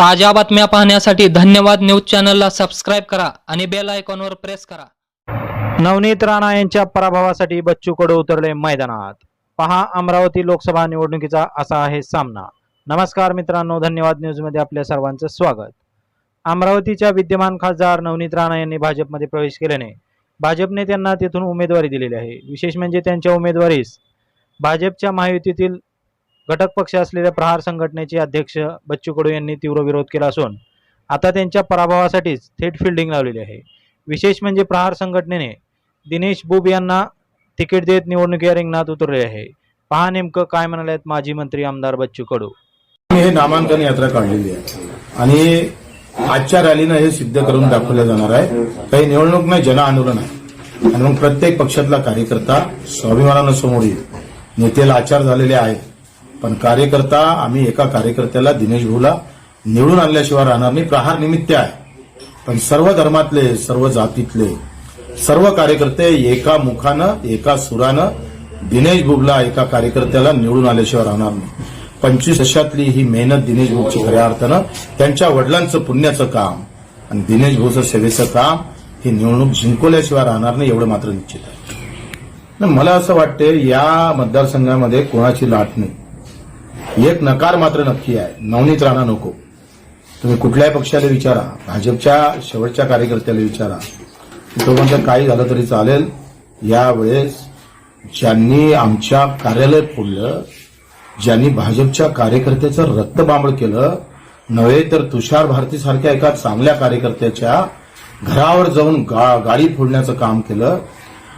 ताज्या बातम्या पाहण्यासाठी धन्यवाद न्यूज चॅनलला सबस्क्राईब करा आणि बेल आयकॉनवर प्रेस करा. नवनीत राणा यांच्या पराभवासाठी बच्चू कडू उतरले मैदानात. पहा अमरावती लोकसभा निवडणुकीचा असा आहे सामना. नमस्कार मित्रांनो धन्यवाद न्यूजमध्ये आपल्या सर्वांचं स्वागत. अमरावतीच्या विद्यमान खासदार नवनीत राणा यांनी भाजपमध्ये प्रवेश केल्याने भाजपने त्यांना तेथून उमेदवारी दिलेली आहे. विशेष म्हणजे त्यांच्या उमेदवारीस भाजपच्या महायुतीतील घटक पक्ष असलेल्या प्रहार संघटनेचे अध्यक्ष बच्चू कडू यांनी तीव्र विरोध केला असून आता त्यांच्या पराभवासाठीच थेट फिल्डिंग लावलेली आहे. विशेष म्हणजे प्रहार संघटनेने दिनेश बुब यांना तिकीट देत निवडणुकी रिंगणात उतरले आहे. पहा नेमकं काय म्हणाले आहेत माजी मंत्री आमदार बच्चू कडू. हे नामांकन यात्रा काढलेली आहे. आणि आजच्या रॅलीनं हे सिद्ध करून दाखवलं जाणार आहे. काही निवडणूक नाही जन आंदोलन आहे. आणि मग प्रत्येक पक्षातला कार्यकर्ता स्वाभिमानानं समोर येईल. नेते आचार झालेले आहेत. पण कार्यकर्ता आम्ही एका कार्यकर्त्याला दिनेश भाऊला निवडून आणल्याशिवाय राहणार नाही. प्रहार निमित्त आहे. पण सर्व धर्मातले सर्व जातीतले सर्व कार्यकर्ते एका मुखानं एका सुरानं दिनेश भुबला एका कार्यकर्त्याला निवडून आल्याशिवाय राहणार नाही. पंचवीस वर्षातली ही मेहनत दिनेश भाऊची खऱ्या अर्थानं त्यांच्या वडिलांचं पुण्याचं काम आणि दिनेश भाऊचं सेवेचं काम ही निवडणूक जिंकवल्याशिवाय राहणार नाही एवढं मात्र निश्चित आहे. मला असं वाटतं या मतदारसंघामध्ये कोणाची लाट नाही. एक नकार मात्र नक्की आहे. नवनीत राणा नको. तुम्ही कुठल्याही पक्षाला विचारा. भाजपच्या शेवटच्या कार्यकर्त्याला विचारा. तो काही झालं तरी चालेल. यावेळेस ज्यांनी आमच्या कार्यालय फोडलं ज्यांनी भाजपच्या कार्यकर्त्याचं रक्तबांबळ केलं नव्हे तर तुषार भारती सारख्या एका चांगल्या कार्यकर्त्याच्या घरावर जाऊन गा, गाडी फोडण्याचं काम केलं.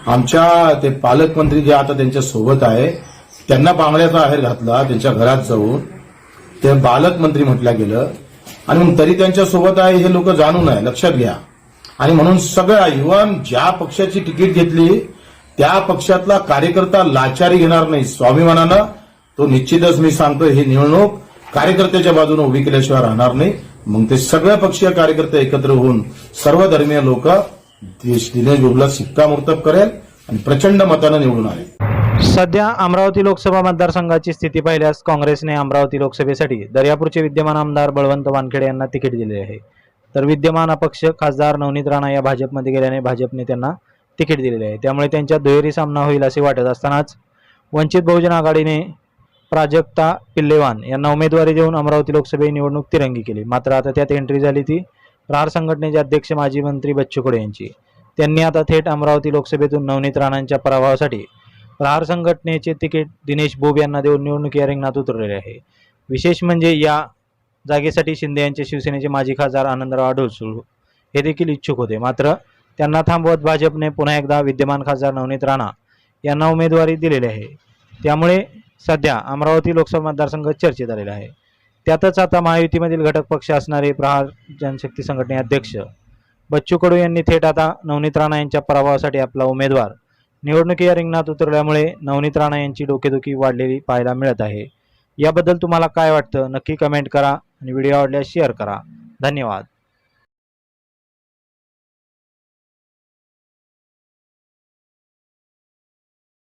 आमच्या ते पालकमंत्री जे आता त्यांच्यासोबत आहे त्यांना बांगड्याचा आहेर घातला त्यांच्या घरात जाऊन. ते पालकमंत्री म्हटलं गेलं. आणि मग तरी त्यांच्यासोबत आहे हे लोक जाणून आहे लक्षात घ्या. आणि म्हणून सगळ्या युवान ज्या पक्षाची तिकीट घेतली त्या पक्षातला कार्यकर्ता लाचारी घेणार नाही स्वाभिमानानं. तो निश्चितच मी सांगतो ही निवडणूक कार्यकर्त्याच्या बाजूने उभी केल्याशिवाय राहणार नाही. मग ते सगळे पक्षीय कार्यकर्ते एकत्र होऊन सर्व धर्मीय लोक दिनेश बाबूला शिक्कामोर्तब करेल आणि प्रचंड मतानं निवडून आले. सध्या अमरावती लोकसभा मतदारसंघाची स्थिती पाहिल्यास काँग्रेसने अमरावती लोकसभेसाठी दर्यापूरचे विद्यमान आमदार बळवंत वानखेडे यांना तिकीट दिले आहे. तर विद्यमान अपक्ष खासदार नवनीत राणा या भाजपमध्ये गेल्याने भाजपने त्यांना तिकीट दिलेले आहे. त्यामुळे त्यांच्या दुहेरी सामना होईल असे वाटत असतानाच वंचित बहुजन आघाडीने प्राजक्ता पिल्लेवान यांना उमेदवारी देऊन अमरावती लोकसभे निवडणूक तिरंगी केली. मात्र आता त्यात एंट्री झाली ती प्रहार संघटनेचे अध्यक्ष माजी मंत्री बच्चू कडू यांची. त्यांनी आता थेट अमरावती लोकसभेतून नवनीत राणांच्या पराभवासाठी प्रहार संघटनेचे तिकीट दिनेश बोब यांना देऊन निवडणुकी या रिंगणात उतरलेले आहे. विशेष म्हणजे या जागेसाठी शिंदे यांचे शिवसेनेचे माजी खासदार आनंदराव अडसूळ हे देखील इच्छुक होते. मात्र त्यांना थांबवत भाजपने पुन्हा एकदा विद्यमान खासदार नवनीत राणा यांना उमेदवारी दिलेली आहे. त्यामुळे सध्या अमरावती लोकसभा मतदारसंघ चर्चेत आलेला आहे. त्यातच आता महायुतीमधील घटक पक्ष असणारे प्रहार जनशक्ती संघटने अध्यक्ष बच्चू कडू यांनी थेट आता नवनीत राणा यांच्या पराभवासाठी आपला उमेदवार निवडणुकी या रिंगणात उतरल्यामुळे नवनीत राणा यांची डोकेदुखी वाढलेली पाहायला मिळत आहे. याबद्दल तुम्हाला काय वाटतं? नक्की कमेंट करा आणि व्हिडिओ आवडल्यास शेअर करा. धन्यवाद.